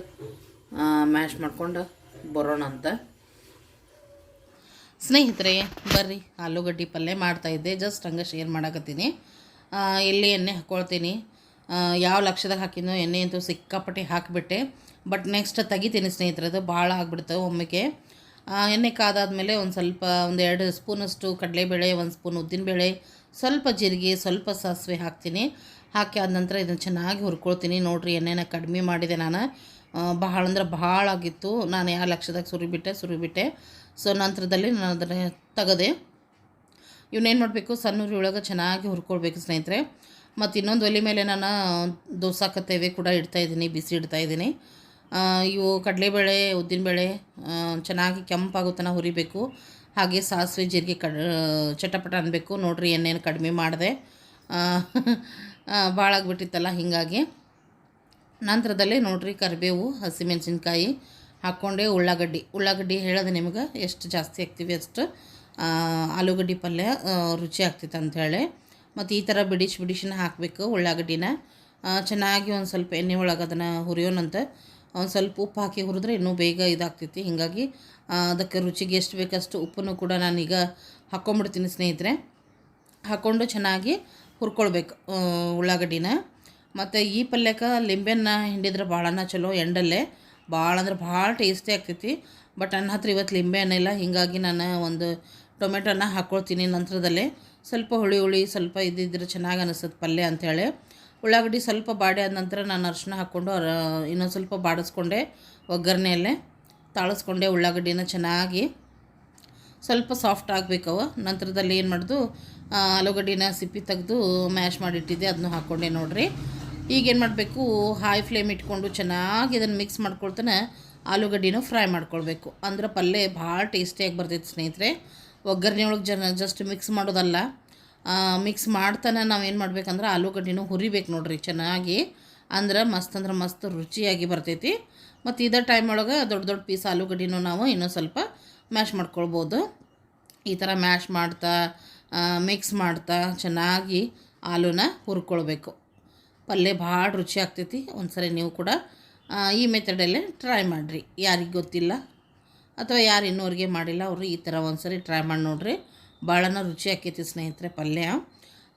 ಮ್ಯಾಶ್ ಮಾಡ್ಕೊಂಡು ಬರೋಣ ಅಂತ ಸ್ನೇಹಿತರೆ, ಬರ್ರಿ, ಆಲೂಗಡ್ಡೆ ಪಲ್ಯ ಮಾಡ್ತಾಯಿದ್ದೆ ಜಸ್ಟ್ ಹಂಗೆ ಶೇರ್ ಮಾಡಕತ್ತೀನಿ. ಎಲ್ಲಿ ಎಣ್ಣೆ ಹಾಕ್ಕೊಳ್ತೀನಿ ಯಾವ ಲಕ್ಷದಾಗ ಹಾಕಿದ್ನೋ ಎಣ್ಣೆ ಅಂತೂ ಸಿಕ್ಕಾಪಟ್ಟೆ ಹಾಕಿಬಿಟ್ಟೆ. ಬಟ್ ನೆಕ್ಸ್ಟ್ ತೆಗಿತೀನಿ ಸ್ನೇಹಿತರದು ಭಾಳ ಆಗ್ಬಿಡ್ತವೆ ಒಮ್ಮೆಗೆ. ಎಣ್ಣೆ ಕಾದಾದ್ಮೇಲೆ ಒಂದು ಸ್ವಲ್ಪ, ಒಂದು ಎರಡು ಸ್ಪೂನಷ್ಟು ಕಡಲೆಬೇಳೆ, ಒಂದು ಸ್ಪೂನ್ ಉದ್ದಿನಬೇಳೆ, ಸ್ವಲ್ಪ ಜೀರಿಗೆ, ಸ್ವಲ್ಪ ಸಾಸಿವೆ ಹಾಕ್ತೀನಿ. ಹಾಕಿ ಆದ ನಂತರ ಇದನ್ನು ಚೆನ್ನಾಗಿ ಹುರ್ಕೊಳ್ತೀನಿ. ನೋಡಿರಿ, ಎಣ್ಣೆನ ಕಡಿಮೆ ಮಾಡಿದೆ ನಾನು. ಬಹಳ ಅಂದ್ರೆ ಭಾಳ ಆಗಿತ್ತು. ನಾನು ಯಾವ ಲಕ್ಷದಾಗ ಸುರಿಬಿಟ್ಟೆ ಸುರಿಬಿಟ್ಟೆ. ಸೊ ನಂತರದಲ್ಲಿ ನಾನು ಅದನ್ನು ತೆಗೆದೆ. ಇವನ್ನೇನು ಮಾಡಬೇಕು? ಸಣ್ಣ ಒಳಗೆ ಚೆನ್ನಾಗಿ ಹುರ್ಕೊಳ್ಬೇಕು ಸ್ನೇಹಿತರೆ. ಮತ್ತು ಇನ್ನೊಂದು ಒಲೆ ಮೇಲೆ ನಾನು ದೋಸೆ ಕತ್ತೇವೆ ಕೂಡ ಇಡ್ತಾ ಇದ್ದೀನಿ ಬಿಸಿ ಇಡ್ತಾ ಇದ್ದೀನಿ. ಆ, ಇವು ಕಡಲೆಬೇಳೆ ಉದ್ದಿನಬೇಳೆ ಚೆನ್ನಾಗಿ ಕೆಂಪಾಗೋ ತನಕ ಹುರಿಬೇಕು. ಹಾಗೆ ಸಾಸಿವೆ ಜೀರಿಗೆ ಕಡ್ ಚಟಪಟ ಅನ್ನಬೇಕು ನೋಡಿರಿ ಎಣ್ಣೆನ ಕಡಿಮೆ ಮಾಡಿದೆ. ಭಾಳ ಆಗಿಬಿಟ್ಟಿತ್ತಲ್ಲ ಹೀಗಾಗಿ. ನಂತರದಲ್ಲಿ ನೋಡಿರಿ ಕರಿಬೇವು ಹಸಿಮೆಣಸಿನ್ಕಾಯಿ ಹಾಕ್ಕೊಂಡೆ ಉಳ್ಳಾಗಡ್ಡಿ. ಉಳ್ಳಾಗಡ್ಡಿ ಹೇಳೋದು ನಿಮ್ಗೆ ಎಷ್ಟು ಜಾಸ್ತಿ ಹಾಕ್ತೀವಿ ಅಷ್ಟು ಆಲೂಗಡ್ಡೆ ಪಲ್ಯ ರುಚಿ ಆಗ್ತೈತೆ ಅಂಥೇಳಿ ಮತ್ತು ಈ ಥರ ಬಿಡಿಸ್ ಬಿಡಿಸಿನ ಹಾಕಬೇಕು ಉಳ್ಳಾಗಡ್ಡಿನ. ಚೆನ್ನಾಗಿ ಒಂದು ಸ್ವಲ್ಪ ಎಣ್ಣೆ ಒಳಗೆ ಅದನ್ನು ಹುರಿಯೋಣಂತ ಒಂದು ಸ್ವಲ್ಪ ಉಪ್ಪು ಹಾಕಿ ಹುರಿದ್ರೆ ಇನ್ನೂ ಬೇಗ ಇದಾಗ್ತೈತಿ ಹೀಗಾಗಿ ಅದಕ್ಕೆ ರುಚಿಗೆ ಎಷ್ಟು ಬೇಕಷ್ಟು ಉಪ್ಪನ್ನು ಕೂಡ ನಾನೀಗ ಹಾಕ್ಕೊಂಬಿಡ್ತೀನಿ ಸ್ನೇಹಿತರೆ. ಹಾಕ್ಕೊಂಡು ಚೆನ್ನಾಗಿ ಹುರ್ಕೊಳ್ಬೇಕು ಉಳ್ಳಾಗಡ್ಡಿನ. ಮತ್ತು ಈ ಪಲ್ಯಕ್ಕೆ ಲಿಂಬೆನ ಹಿಂಡಿದ್ರೆ ಭಾಳನ ಚಲೋ, ಎಂಡಲ್ಲೇ. ಭಾಳ ಅಂದ್ರೆ ಭಾಳ ಟೇಸ್ಟಿ ಆಗ್ತೈತಿ. ಬಟ್ ನನ್ನ ಹತ್ರ ಇವತ್ತು ಲಿಂಬೆ ಹಣ್ಣು ಇಲ್ಲ. ಹೀಗಾಗಿ ನಾನು ಒಂದು ಟೊಮೆಟೊನ ಹಾಕ್ಕೊಳ್ತೀನಿ ನಂತರದಲ್ಲೇ. ಸ್ವಲ್ಪ ಹುಳಿ ಹುಳಿ, ಸ್ವಲ್ಪ ಇದ್ದಿದ್ರೆ ಚೆನ್ನಾಗಿ ಅನಿಸ್ತದೆ ಪಲ್ಯ ಅಂಥೇಳಿ ಉಳ್ಳಾಗಡ್ಡಿ ಸ್ವಲ್ಪ ಬಾಡಿ ಆದ ನಂತರ ನಾನು ಅರಿಶಿನ ಹಾಕ್ಕೊಂಡು ಇನ್ನೊಂದು ಸ್ವಲ್ಪ ಬಾಡಿಸ್ಕೊಂಡೆ ಒಗ್ಗರಣೆಯಲ್ಲೇ ತಾಳಿಸ್ಕೊಂಡೆ ಉಳ್ಳಾಗಡ್ಡಿನ ಚೆನ್ನಾಗಿ. ಸ್ವಲ್ಪ ಸಾಫ್ಟ್ ಆಗಬೇಕವ ನಂತರದಲ್ಲಿ ಏನು ಮಾಡಿದು? ಆಲೂಗಡ್ಡಿನ ಸಿಪ್ಪಿ ತೆಗೆದು ಮ್ಯಾಶ್ ಮಾಡಿಟ್ಟಿದ್ದೆ. ಅದನ್ನು ಹಾಕ್ಕೊಂಡೆ ನೋಡ್ರಿ. ಈಗ ಏನು ಮಾಡಬೇಕು? ಹೈ ಫ್ಲೇಮ್ ಇಟ್ಕೊಂಡು ಚೆನ್ನಾಗಿ ಇದನ್ನು ಮಿಕ್ಸ್ ಮಾಡ್ಕೊಳ್ತಾನೆ ಆಲೂಗಡ್ಡಿನೂ ಫ್ರೈ ಮಾಡ್ಕೊಳ್ಬೇಕು. ಅಂದ್ರೆ ಪಲ್ಯ ಭಾಳ ಟೇಸ್ಟಿಯಾಗಿ ಬರ್ತೈತೆ ಸ್ನೇಹಿತರೆ. ಒಗ್ಗರಣೆ ಒಳಗೆ ಜನ ಜಸ್ಟ್ ಮಿಕ್ಸ್ ಮಾಡೋದಲ್ಲ. ಮಿಕ್ಸ್ ಮಾಡ್ತಾನೆ ನಾವೇನು ಮಾಡ್ಬೇಕಂದ್ರೆ ಆಲೂಗಡ್ಡಿನೂ ಹುರಿಬೇಕು ನೋಡಿರಿ ಚೆನ್ನಾಗಿ. ಅಂದ್ರೆ ಮಸ್ತ್ ಅಂದ್ರೆ ಮಸ್ತ್ ರುಚಿಯಾಗಿ ಬರ್ತೈತಿ. ಮತ್ತು ಇದೇ ಟೈಮ್ ಒಳಗೆ ದೊಡ್ಡ ದೊಡ್ಡ ಪೀಸ್ ಆಲೂಗಡ್ಡಿನೂ ನಾವು ಇನ್ನೂ ಸ್ವಲ್ಪ ಮ್ಯಾಶ್ ಮಾಡ್ಕೊಳ್ಬೋದು. ಈ ಥರ ಮ್ಯಾಶ್ ಮಾಡ್ತಾ ಮಿಕ್ಸ್ ಮಾಡ್ತಾ ಚೆನ್ನಾಗಿ ಆಲೂನ ಹುರ್ಕೊಳ್ಬೇಕು. ಪಲ್ಯ ಭಾಳ ರುಚಿ ಆಗ್ತೈತಿ. ಒಂದ್ಸರಿ ನೀವು ಕೂಡ ಈ ಮೆಥಡಲ್ಲೇ ಟ್ರೈ ಮಾಡಿರಿ. ಯಾರಿಗೆ ಗೊತ್ತಿಲ್ಲ ಅಥವಾ ಯಾರು ಇನ್ನೂರಿಗೆ ಮಾಡಿಲ್ಲ, ಅವರು ಈ ಥರ ಒಂದ್ಸರಿ ಟ್ರೈ ಮಾಡಿ ನೋಡಿರಿ. ಭಾಳನ ರುಚಿ ಆಕೈತಿ ಸ್ನೇಹಿತರೆ ಪಲ್ಯ.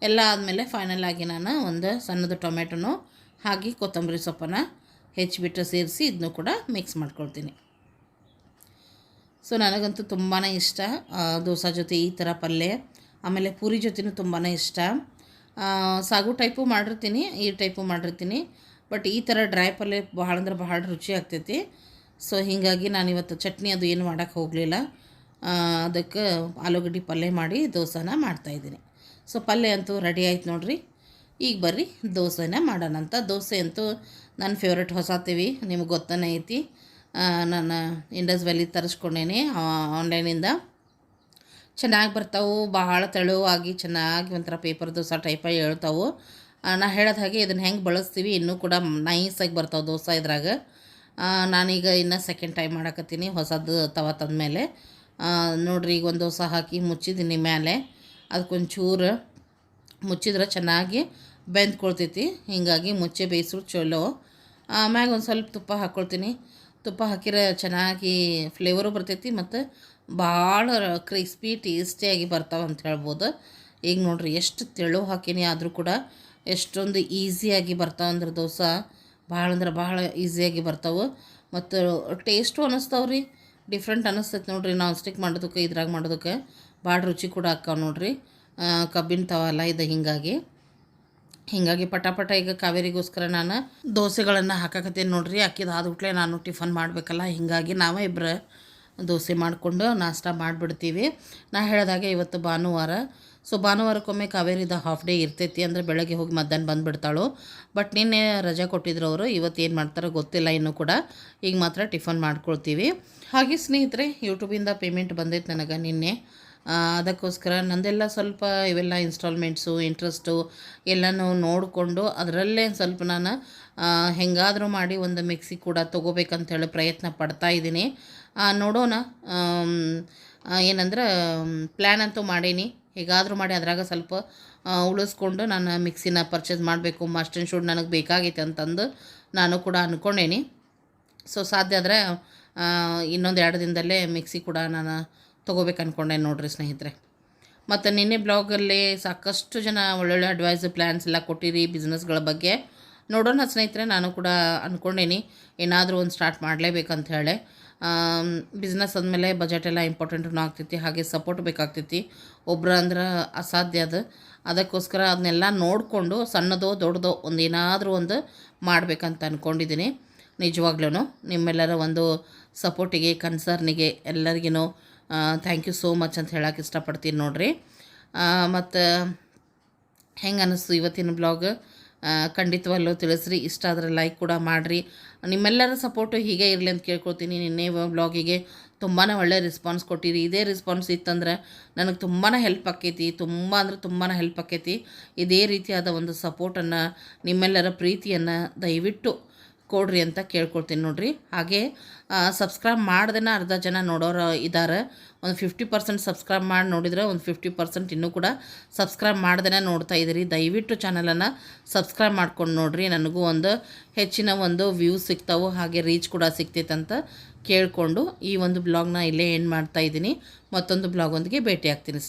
ಎಲ್ಲ ಆದಮೇಲೆ ಫೈನಲ್ ಆಗಿ ನಾನು ಒಂದು ಸಣ್ಣದು ಟೊಮೆಟೊನು ಹಾಗೆ ಕೊತ್ತಂಬರಿ ಸೊಪ್ಪನ್ನು ಹೆಚ್ಚಿಬಿಟ್ಟು ಸೇರಿಸಿ ಇದನ್ನು ಕೂಡ ಮಿಕ್ಸ್ ಮಾಡ್ಕೊಳ್ತೀನಿ. ಸೊ ನನಗಂತೂ ತುಂಬಾ ಇಷ್ಟ ದೋಸೆ ಜೊತೆ ಈ ಥರ ಪಲ್ಯ. ಆಮೇಲೆ ಪೂರಿ ಜೊತೆನೂ ತುಂಬಾ ಇಷ್ಟ. ಸಾಗು ಟೈಪು ಮಾಡಿರ್ತೀನಿ, ಈ ಟೈಪು ಮಾಡಿರ್ತೀನಿ. ಬಟ್ ಈ ಥರ ಡ್ರೈ ಪಲ್ಯ ಭಾಳ ಅಂದ್ರೆ ಭಾಳ ರುಚಿ ಆಗ್ತೈತಿ. ಸೊ ಹೀಗಾಗಿ ನಾನು ಇವತ್ತು ಚಟ್ನಿ ಅದು ಏನು ಮಾಡೋಕ್ಕೆ ಹೋಗಲಿಲ್ಲ. ಅದಕ್ಕೆ ಆಲೂಗಡ್ಡೆ ಪಲ್ಯ ಮಾಡಿ ದೋಸೆನ ಮಾಡ್ತಾಯಿದ್ದೀನಿ ಸೊ ಪಲ್ಯ ಅಂತೂ ರೆಡಿ ಆಯ್ತು ನೋಡಿರಿ. ಈಗ ಬರ್ರಿ, ದೋಸೆನ ಮಾಡೋಣ ಅಂತ. ದೋಸೆ ಅಂತೂ ನನ್ನ ಫೇವ್ರೆಟ್ ಹೊಸತೀವಿ ನಿಮ್ಗೆ ಗೊತ್ತನೇ ಐತಿ. ನಾನು ಇಂಡಸ್ ವ್ಯಾಲಿ ತರಿಸ್ಕೊಂಡೇನಿ ಆನ್ಲೈನಿಂದ ಚೆನ್ನಾಗಿ ಬರ್ತಾವೆ ಭಾಳ ತೆಳುವಾಗಿ ಚೆನ್ನಾಗಿ ಒಂಥರ ಪೇಪರ್ ದೋಸೆ ಟೈಪಾಗಿ ಹೇಳ್ತಾವೆ. ನಾ ಹೇಳೋದು ಹಾಗೆ ಇದನ್ನು ಹೆಂಗೆ ಬಳಸ್ತೀವಿ ಇನ್ನೂ ಕೂಡ ನೈಸಾಗಿ ಬರ್ತಾವೆ ದೋಸೆ ಇದ್ರಾಗ. ನಾನೀಗ ಇನ್ನು ಸೆಕೆಂಡ್ ಟೈಮ್ ಮಾಡಕತ್ತೀನಿ, ಹೊಸದು ತವ ತಂದಮೇಲೆ. ನೋಡ್ರಿ ಈಗ ಒಂದು ದೋಸೆ ಹಾಕಿ ಮುಚ್ಚಿದ್ದೀನಿ ಮೇಲೆ ಅದಕ್ಕೊಂಚೂರು ಮುಚ್ಚಿದ್ರೆ ಚೆನ್ನಾಗಿ ಬೆಂದ್ಕೊಳ್ತೈತಿ, ಹೀಗಾಗಿ ಮುಚ್ಚೆ ಬೇಯಿಸೋದು ಚಲೋ. ಆಮ್ಯಾಗ ಒಂದು ಸ್ವಲ್ಪ ತುಪ್ಪ ಹಾಕ್ಕೊಳ್ತೀನಿ ತುಪ್ಪ ಹಾಕಿದ್ರೆ ಚೆನ್ನಾಗಿ ಫ್ಲೇವರು ಬರ್ತೈತಿ ಮತ್ತು ಭಾಳ ಕ್ರಿಸ್ಪಿ, ಟೇಸ್ಟಿಯಾಗಿ ಬರ್ತಾವೆ ಅಂತ ಹೇಳ್ಬೋದು. ಈಗ ನೋಡ್ರಿ, ಎಷ್ಟು ತೆಳು ಹಾಕಿನಿ ಆದರೂ ಕೂಡ ಎಷ್ಟೊಂದು ಈಸಿಯಾಗಿ ಬರ್ತಾವೆ ಅಂದ್ರೆ ದೋಸೆ ಭಾಳ ಅಂದ್ರೆ ಭಾಳ ಈಸಿಯಾಗಿ ಬರ್ತಾವೆ. ಮತ್ತು ಟೇಸ್ಟು ಅನ್ನಿಸ್ತಾವೆ ರೀ, ಡಿಫ್ರೆಂಟ್ ಅನ್ನಿಸ್ತೈತೆ ನೋಡ್ರಿ ನಾನ್ ಸ್ಟಿಕ್ ಮಾಡೋದಕ್ಕೆ, ಇದ್ರಾಗ ಮಾಡೋದಕ್ಕೆ. ಭಾಳ ರುಚಿ ಕೂಡ ಆಕ್ಕಾವ ನೋಡ್ರಿ. ಕಬ್ಬಿನ ತವ ಅಲ್ಲ ಇದು ಹೀಗಾಗಿ. ಹೀಗಾಗಿ ಪಟ ಪಟ ಈಗ ಕಾವೇರಿಗೋಸ್ಕರ ನಾನು ದೋಸೆಗಳನ್ನು ಹಾಕಕತ್ತೀನಿ ನೋಡ್ರಿ. ಅಕ್ಕಿದ ಆದ್ಬಿಟ್ಲೆ ನಾನು ಟಿಫನ್ ಮಾಡಬೇಕಲ್ಲ, ಹೀಗಾಗಿ ನಾವೇ ಇಬ್ಬರು ದೋಸೆ ಮಾಡಿಕೊಂಡು ನಾಷ್ಟ ಮಾಡಿಬಿಡ್ತೀವಿ. ನಾ ಹೇಳಿದಾಗೆ ಇವತ್ತು ಭಾನುವಾರ. ಸೊ ಭಾನುವಾರಕ್ಕೊಮ್ಮೆ ಕಾವೇರಿದ ಹಾಫ್ ಡೇ ಇರ್ತೈತಿ ಅಂದರೆ ಬೆಳಗ್ಗೆ ಹೋಗಿ ಮಧ್ಯಾಹ್ನ ಬಂದುಬಿಡ್ತಾಳು. ಬಟ್ ನಿನ್ನೆ ರಜೆ ಕೊಟ್ಟಿದ್ರು ಅವರು, ಇವತ್ತು ಏನು ಮಾಡ್ತಾರೋ ಗೊತ್ತಿಲ್ಲ ಇನ್ನೂ ಕೂಡ. ಈಗ ಮಾತ್ರ ಟಿಫನ್ ಮಾಡ್ಕೊಳ್ತೀವಿ. ಹಾಗೆ ಸ್ನೇಹಿತರೆ ಯೂಟ್ಯೂಬಿಂದ ಪೇಮೆಂಟ್ ಬಂದೈತೆ ನನಗೆ ನಿನ್ನೆ. ಅದಕ್ಕೋಸ್ಕರ ನಂದೆಲ್ಲ ಸ್ವಲ್ಪ ಇವೆಲ್ಲ ಇನ್ಸ್ಟಾಲ್ಮೆಂಟ್ಸು ಇಂಟ್ರೆಸ್ಟು ಎಲ್ಲನೂ ನೋಡಿಕೊಂಡು ಅದರಲ್ಲೇ ಸ್ವಲ್ಪ ನಾನು ಹೆಂಗಾದರೂ ಮಾಡಿ ಒಂದು ಮಿಕ್ಸಿ ಕೂಡ ತೊಗೋಬೇಕಂತೇಳಿ ಪ್ರಯತ್ನ ಪಡ್ತಾ ಇದ್ದೀನಿ. ನೋಡೋಣ. ಏನಂದ್ರೆ ಪ್ಲ್ಯಾನ್ ಅಂತೂ ಮಾಡೀನಿ. ಹೇಗಾದರೂ ಮಾಡಿ ಅದ್ರಾಗ ಸ್ವಲ್ಪ ಉಳಿಸ್ಕೊಂಡು ನಾನು ಮಿಕ್ಸಿನ ಪರ್ಚೇಸ್ ಮಾಡಬೇಕು. ಮಸ್ಟನ್ ಶೂಡ್ ನನಗೆ ಬೇಕಾಗೈತೆ ಅಂತಂದು ನಾನು ಕೂಡ ಅಂದ್ಕೊಂಡೇನಿ ಸೊ ಸಾಧ್ಯ ಆದರೆ ಇನ್ನೊಂದು ಎರಡು ದಿನದಲ್ಲೇ ಮಿಕ್ಸಿ ಕೂಡ ನಾನು ತೊಗೋಬೇಕು ಅಂದ್ಕೊಂಡೆ ನೋಡಿರಿ ಸ್ನೇಹಿತರೆ. ಮತ್ತು ನಿನ್ನೆ ಬ್ಲಾಗಲ್ಲಿ ಸಾಕಷ್ಟು ಜನ ಒಳ್ಳೊಳ್ಳೆ ಅಡ್ವೈಸ್ ಪ್ಲ್ಯಾನ್ಸ್ ಎಲ್ಲ ಕೊಟ್ಟಿರಿ ಬಿಸ್ನೆಸ್ಗಳ ಬಗ್ಗೆ. ನೋಡೋಣ ಸ್ನೇಹಿತರೆ, ನಾನು ಕೂಡ ಅಂದ್ಕೊಂಡೇನಿ ಏನಾದರೂ ಒಂದು ಸ್ಟಾರ್ಟ್ ಮಾಡಲೇಬೇಕಂತ ಹೇಳಿ. ಬಿಸ್ನೆಸ್ ಅಂದಮೇಲೆ ಬಜೆಟ್ ಎಲ್ಲ ಇಂಪಾರ್ಟೆಂಟೂ ಆಗ್ತೈತಿ, ಹಾಗೆ ಸಪೋರ್ಟ್ ಬೇಕಾಗ್ತೈತಿ. ಒಬ್ರು ಅಂದ್ರೆ ಅಸಾಧ್ಯ ಅದು. ಅದಕ್ಕೋಸ್ಕರ ಅದನ್ನೆಲ್ಲ ನೋಡಿಕೊಂಡು ಸಣ್ಣದೋ ದೊಡ್ಡದೋ ಒಂದು ಏನಾದರೂ ಒಂದು ಮಾಡಬೇಕಂತ ಅಂದ್ಕೊಂಡಿದ್ದೀನಿ ನಿಜವಾಗ್ಲೂ ನಿಮ್ಮೆಲ್ಲರ ಒಂದು ಸಪೋರ್ಟಿಗೆ ಕನ್ಸರ್ನಿಗೆ ಎಲ್ಲರಿಗೂ ಥ್ಯಾಂಕ್ ಯು ಸೋ ಮಚ್ ಅಂತ ಹೇಳಕ್ಕೆ ಇಷ್ಟಪಡ್ತೀನಿ ನೋಡಿರಿ. ಮತ್ತು ಹೆಂಗೆ ಅನ್ನಿಸ್ತು ಇವತ್ತಿನ ಬ್ಲಾಗ್ ಖಂಡಿತವಲ್ಲೂ ತಿಳಿಸ್ರಿ. ಇಷ್ಟ ಆದರೆ ಲೈಕ್ ಕೂಡ ಮಾಡಿರಿ. ನಿಮ್ಮೆಲ್ಲರ ಸಪೋರ್ಟು ಹೀಗೆ ಇರಲಿ ಅಂತ ಕೇಳ್ಕೊಳ್ತೀನಿ. ನಿನ್ನೆ ಬ್ಲಾಗಿಗೆ ತುಂಬಾ ಒಳ್ಳೆ ರೆಸ್ಪಾನ್ಸ್ ಕೊಟ್ಟಿರಿ. ಇದೇ ರೆಸ್ಪಾನ್ಸ್ ಇತ್ತಂದ್ರೆ ನನಗೆ ತುಂಬಾ ಹೆಲ್ಪ್ ಆಕೈತಿ. ತುಂಬ ಅಂದ್ರೆ ತುಂಬಾ ಹೆಲ್ಪ್ ಆಕೈತಿ. ಇದೇ ರೀತಿಯಾದ ಒಂದು ಸಪೋರ್ಟನ್ನು ನಿಮ್ಮೆಲ್ಲರ ಪ್ರೀತಿಯನ್ನು ದಯವಿಟ್ಟು ಕೊಡ್ರಿ ಅಂತ ಕೇಳ್ಕೊಳ್ತೀನಿ ನೋಡ್ರಿ. ಹಾಗೆ ಸಬ್ಸ್ಕ್ರೈಬ್ ಮಾಡ್ದೇನ ಅರ್ಧ ಜನ ನೋಡೋರು ಇದ್ದಾರೆ ಒಂದು ಫಿಫ್ಟಿ ಪರ್ಸೆಂಟ್ ಸಬ್ಸ್ಕ್ರೈಬ್ ಮಾಡಿ ನೋಡಿದ್ರೆ ಒಂದು ಫಿಫ್ಟಿ ಪರ್ಸೆಂಟ್ ಇನ್ನೂ ಕೂಡ ಸಬ್ಸ್ಕ್ರೈಬ್ ಮಾಡ್ದೇ ನೋಡ್ತಾ ಇದ್ದೀರಿ. ದಯವಿಟ್ಟು ಚಾನಲನ್ನು ಸಬ್ಸ್ಕ್ರೈಬ್ ಮಾಡ್ಕೊಂಡು ನೋಡಿರಿ. ನನಗೂ ಒಂದು ಹೆಚ್ಚಿನ ಒಂದು ವ್ಯೂಸ್ ಸಿಗ್ತಾವೆ, ಹಾಗೆ ರೀಚ್ ಕೂಡ ಸಿಗ್ತೈತೆ ಅಂತ ಕೇಳಿಕೊಂಡು ಈ ಒಂದು ಬ್ಲಾಗ್ನ ಇಲ್ಲೇ ಏನು ಮಾಡ್ತಾ ಇದ್ದೀನಿ. ಮತ್ತೊಂದು ಬ್ಲಾಗೊಂದಿಗೆ ಭೇಟಿ ಆಗ್ತೀನಿ